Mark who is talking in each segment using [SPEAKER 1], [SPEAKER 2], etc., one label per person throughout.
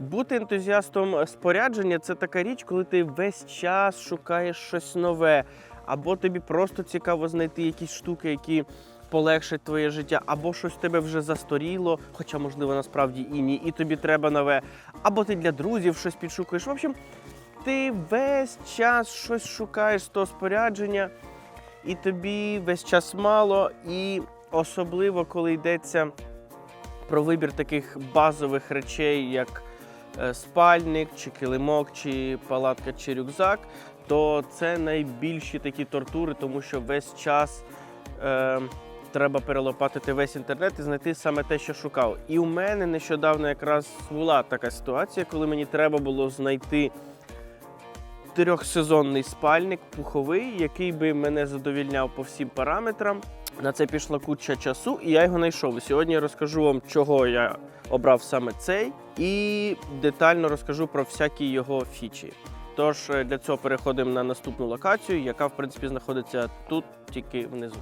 [SPEAKER 1] Бути ентузіастом спорядження це така річ, коли ти весь час шукаєш щось нове, або тобі просто цікаво знайти якісь штуки, які полегшать твоє життя, або щось тебе вже засторіло, хоча, можливо, насправді і ні, і тобі треба нове, або ти для друзів щось підшукуєш. В общем, ти весь час щось шукаєш з того спорядження, і тобі весь час мало, і особливо, коли йдеться про вибір таких базових речей, як спальник, чи килимок, чи палатка, чи рюкзак, то це найбільші такі тортури, тому що весь час е, треба перелопатити весь інтернет і знайти саме те, що шукав. І у мене нещодавно якраз була така ситуація, коли мені треба було знайти трьохсезонний спальник пуховий, який би мене задовільняв по всім параметрам. На це пішла куча часу, і я його знайшов. Сьогодні я розкажу вам, чого я обрав саме цей, і детально розкажу про всякі його фічі. Тож е, для цього переходимо на наступну локацію, яка в принципі знаходиться тут, тільки внизу.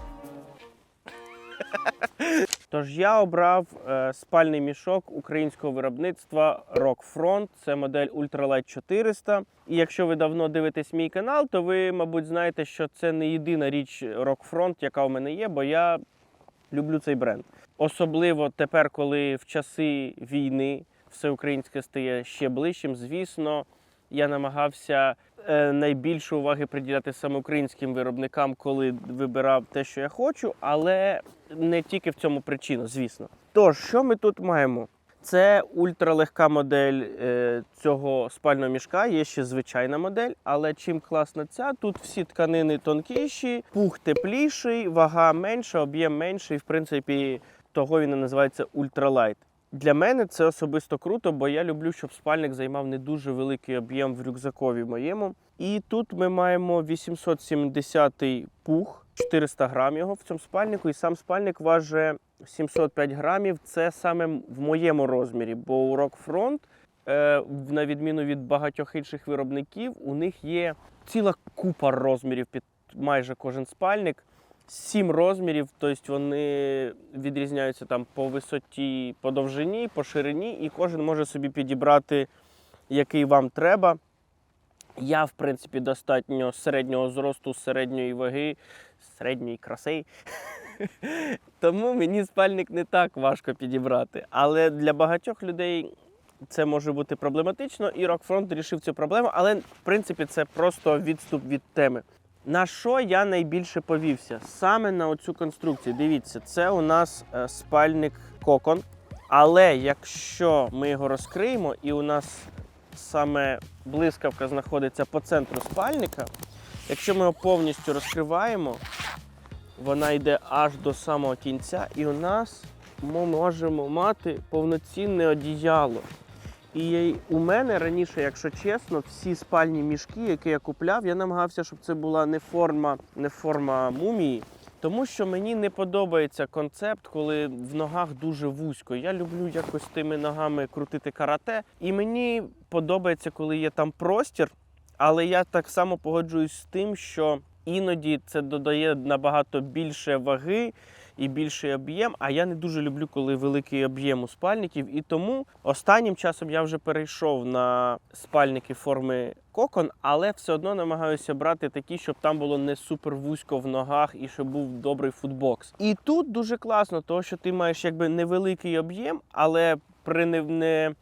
[SPEAKER 1] Тож я обрав е, спальний мішок українського виробництва Rockfront. Це модель Ultralight 400. І якщо ви давно дивитесь мій канал, то ви, мабуть, знаєте, що це не єдина річ Rockfront, яка у мене є, бо я люблю цей бренд. Особливо тепер, коли в часи війни все українське стає ще ближчим. Звісно, я намагався найбільше уваги приділяти саме українським виробникам, коли вибирав те, що я хочу, але не тільки в цьому причина, звісно. Тож, що ми тут маємо? Це ультралегка модель е, цього спального мішка. Є ще звичайна модель, але чим класна ця, тут всі тканини тонкіші, пух тепліший, вага менша, об'єм менший. В принципі, того він і називається ультралайт. Для мене це особисто круто, бо я люблю, щоб спальник займав не дуже великий об'єм в рюкзакові моєму. І тут ми маємо 870 пух, 400 грам його в цьому спальнику, і сам спальник важить 705 грамів. Це саме в моєму розмірі, бо у Rockfront, е, на відміну від багатьох інших виробників, у них є ціла купа розмірів під майже кожен спальник. Сім розмірів, тобто вони відрізняються там по висоті, по довжині, по ширині, і кожен може собі підібрати, який вам треба. Я, в принципі, достатньо середнього зросту, середньої ваги, середньої краси. Тому мені спальник не так важко підібрати. Але для багатьох людей це може бути проблематично, і Rockfront вирішив цю проблему. Але в принципі це просто відступ від теми. На що я найбільше повівся? Саме на оцю конструкцію. Дивіться, це у нас е, спальник кокон. Але якщо ми його розкриємо, і у нас саме блискавка знаходиться по центру спальника, якщо ми його повністю розкриваємо, вона йде аж до самого кінця, і у нас ми можемо мати повноцінне одіяло. І у мене раніше, якщо чесно, всі спальні мішки, які я купляв, я намагався, щоб це була не форма, не форма мумії. Тому що мені не подобається концепт, коли в ногах дуже вузько. Я люблю якось тими ногами крутити карате. І мені подобається, коли є там простір, але я так само погоджуюсь з тим, що іноді це додає набагато більше ваги і більший об'єм. А я не дуже люблю, коли великий об'єм у спальників. І тому останнім часом я вже перейшов на спальники форми кокон, але все одно намагаюся брати такі, щоб там було не супер вузько в ногах і щоб був добрий футбокс. І тут дуже класно, тому що ти маєш якби невеликий об'єм, але при не, не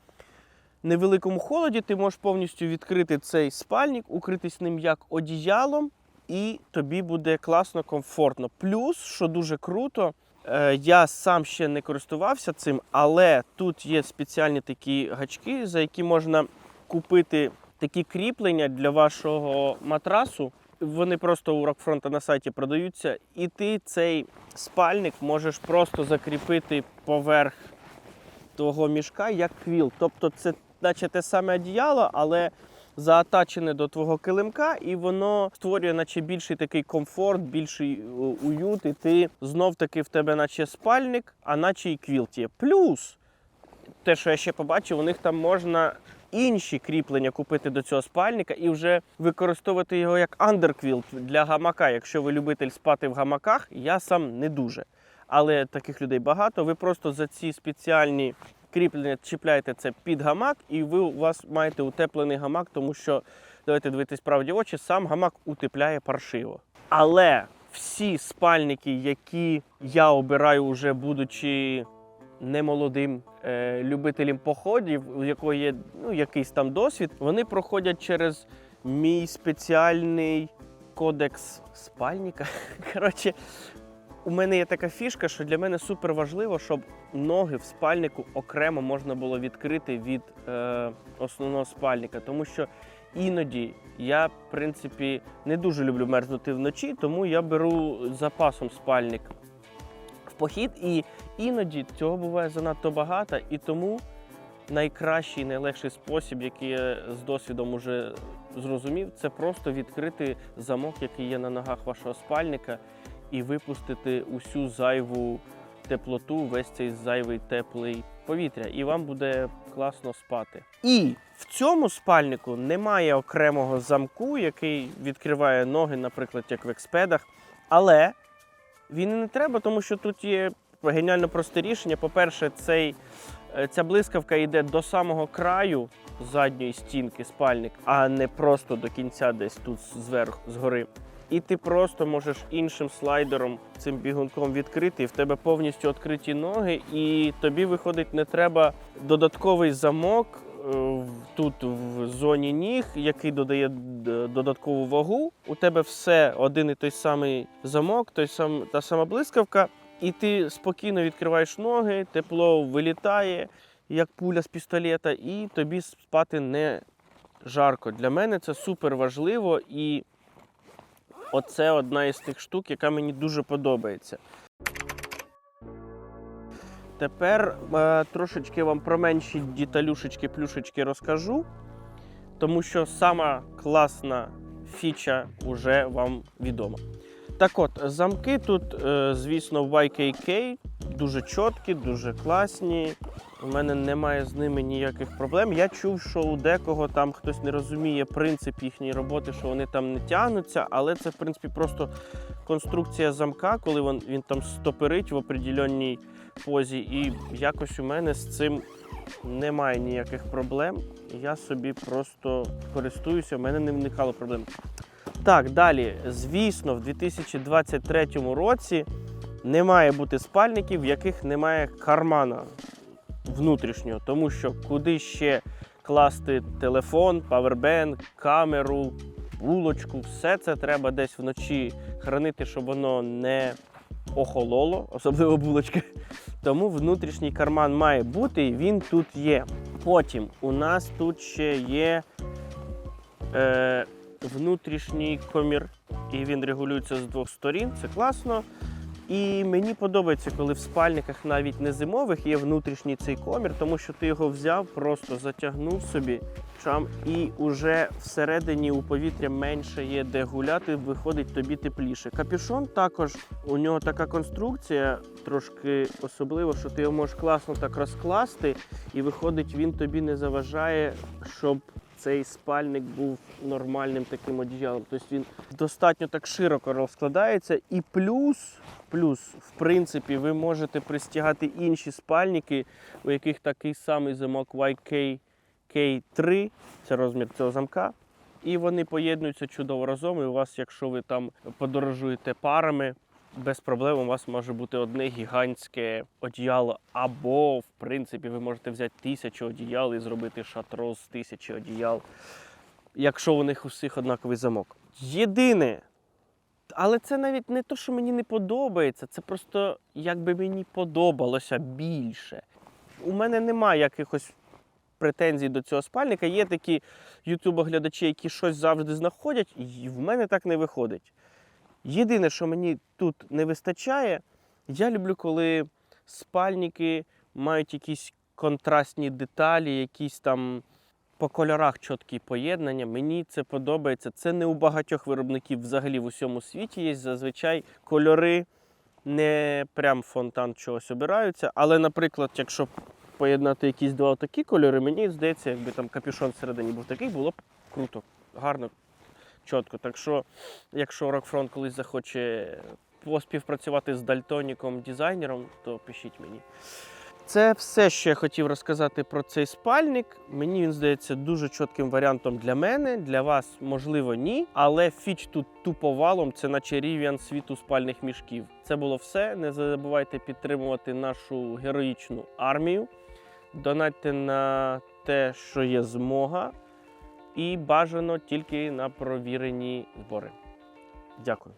[SPEAKER 1] невеликому холоді ти можеш повністю відкрити цей спальник, укритись ним як одіялом, і тобі буде класно, комфортно. Плюс, що дуже круто, е, я сам ще не користувався цим, але тут є спеціальні такі гачки, за які можна купити такі кріплення для вашого матрасу. Вони просто у Rockfront на сайті продаються, і ти цей спальник можеш просто закріпити поверх твого мішка як квіл. Тобто це наче те саме одіяло, але заатачене до твого килимка, і воно створює наче більший такий комфорт, більший е, уют, і ти знов таки в тебе наче спальник, а наче і квілт є. Плюс те, що я ще побачив, у них там можна інші кріплення купити до цього спальника і вже використовувати його як андерквілт для гамака. Якщо ви любитель спати в гамаках, я сам не дуже. Але таких людей багато. Ви просто за ці спеціальні кріплення чіпляєте це під гамак, і ви у вас маєте утеплений гамак, тому що давайте дивитись правді очі, сам гамак утепляє паршиво. Але всі спальники, які я обираю, уже будучи немолодим е, любителем походів, у якого є ну, якийсь там досвід, вони проходять через мій спеціальний кодекс спальника. Коротше, у мене є така фішка, що для мене супер важливо, щоб ноги в спальнику окремо можна було відкрити від е, основного спальника. Тому що іноді я, в принципі, не дуже люблю мерзнути вночі, тому я беру запасом спальник в похід. І іноді цього буває занадто багато, і тому найкращий, найлегший спосіб, який я з досвідом уже зрозумів, це просто відкрити замок, який є на ногах вашого спальника, і випустити усю зайву теплоту, весь цей зайвий теплий повітря, і вам буде класно спати. І в цьому спальнику немає окремого замку, який відкриває ноги, наприклад, як в експедах. Але він і не треба, тому що тут є геніально просте рішення. По-перше, цей, е, ця блискавка йде до самого краю задньої стінки спальник, а не просто до кінця, десь тут зверху, згори. І ти просто можеш іншим слайдером цим бігунком відкрити, і в тебе повністю відкриті ноги, і тобі виходить, не треба додатковий замок е, тут в зоні ніг, який додає додаткову вагу. У тебе все один і той самий замок, той сам, та сама блискавка, і ти спокійно відкриваєш ноги, тепло вилітає, як пуля з пістолета, і тобі спати не жарко. Для мене це супер важливо і. Оце одна із тих штук, яка мені дуже подобається. Тепер е, трошечки вам про менші діталюшечки, плюшечки розкажу, тому що сама класна фіча вже вам відома. Так от, замки тут, е, звісно, YKK дуже чіткі, дуже класні. У мене немає з ними ніяких проблем. Я чув, що у декого там хтось не розуміє принцип їхньої роботи, що вони там не тягнуться, але це, в принципі, просто конструкція замка, коли він, він там стопирить в определенній позі. І якось у мене з цим немає ніяких проблем. Я собі просто користуюся, в мене не виникало проблем. Так, далі, звісно, в 2023 році не має бути спальників, в яких немає кармана внутрішнього, тому що куди ще класти телефон, павербенк, камеру, булочку, все це треба десь вночі хранити, щоб воно не охололо, особливо булочки. Тому внутрішній карман має бути, і він тут є. Потім у нас тут ще є е, внутрішній комір, і він регулюється з двох сторін. Це класно. І мені подобається, коли в спальниках навіть не зимових є внутрішній цей комір, тому що ти його взяв, просто затягнув собі чам, і уже всередині у повітря менше є де гуляти, виходить тобі тепліше. Капюшон також у нього така конструкція, трошки особливо, що ти його можеш класно так розкласти, і виходить, він тобі не заважає, щоб цей спальник був нормальним таким одіялом. Тобто він достатньо так широко розкладається. І плюс, плюс, в принципі, ви можете пристягати інші спальники, у яких такий самий замок YK-K3, це розмір цього замка. І вони поєднуються чудово разом. І у вас, якщо ви там подорожуєте парами, без проблем у вас може бути одне гігантське одіяло. Або, в принципі, ви можете взяти тисячу одіял і зробити шатро з тисячі одіял, якщо у них усіх однаковий замок. Єдине, але це навіть не те, що мені не подобається, це просто якби мені подобалося більше. У мене немає якихось претензій до цього спальника. Є такі ютубоглядачі, які щось завжди знаходять, і в мене так не виходить. Єдине, що мені тут не вистачає, я люблю, коли спальники мають якісь контрастні деталі, якісь там по кольорах чіткі поєднання. Мені це подобається. Це не у багатьох виробників взагалі в усьому світі є. Зазвичай кольори не прям фонтан чогось обираються. Але, наприклад, якщо поєднати якісь два такі кольори, мені здається, якби там капюшон всередині був такий, було б круто, гарно, чітко. Так що, якщо Rockfront колись захоче поспівпрацювати з дальтоніком дизайнером, то пишіть мені. Це все, що я хотів розказати про цей спальник. Мені він здається дуже чітким варіантом для мене. Для вас, можливо, ні. Але фіч тут тупо це наче рівень світу спальних мішків. Це було все. Не забувайте підтримувати нашу героїчну армію. Донатьте на те, що є змога, і бажано тільки на провірені збори. Дякую.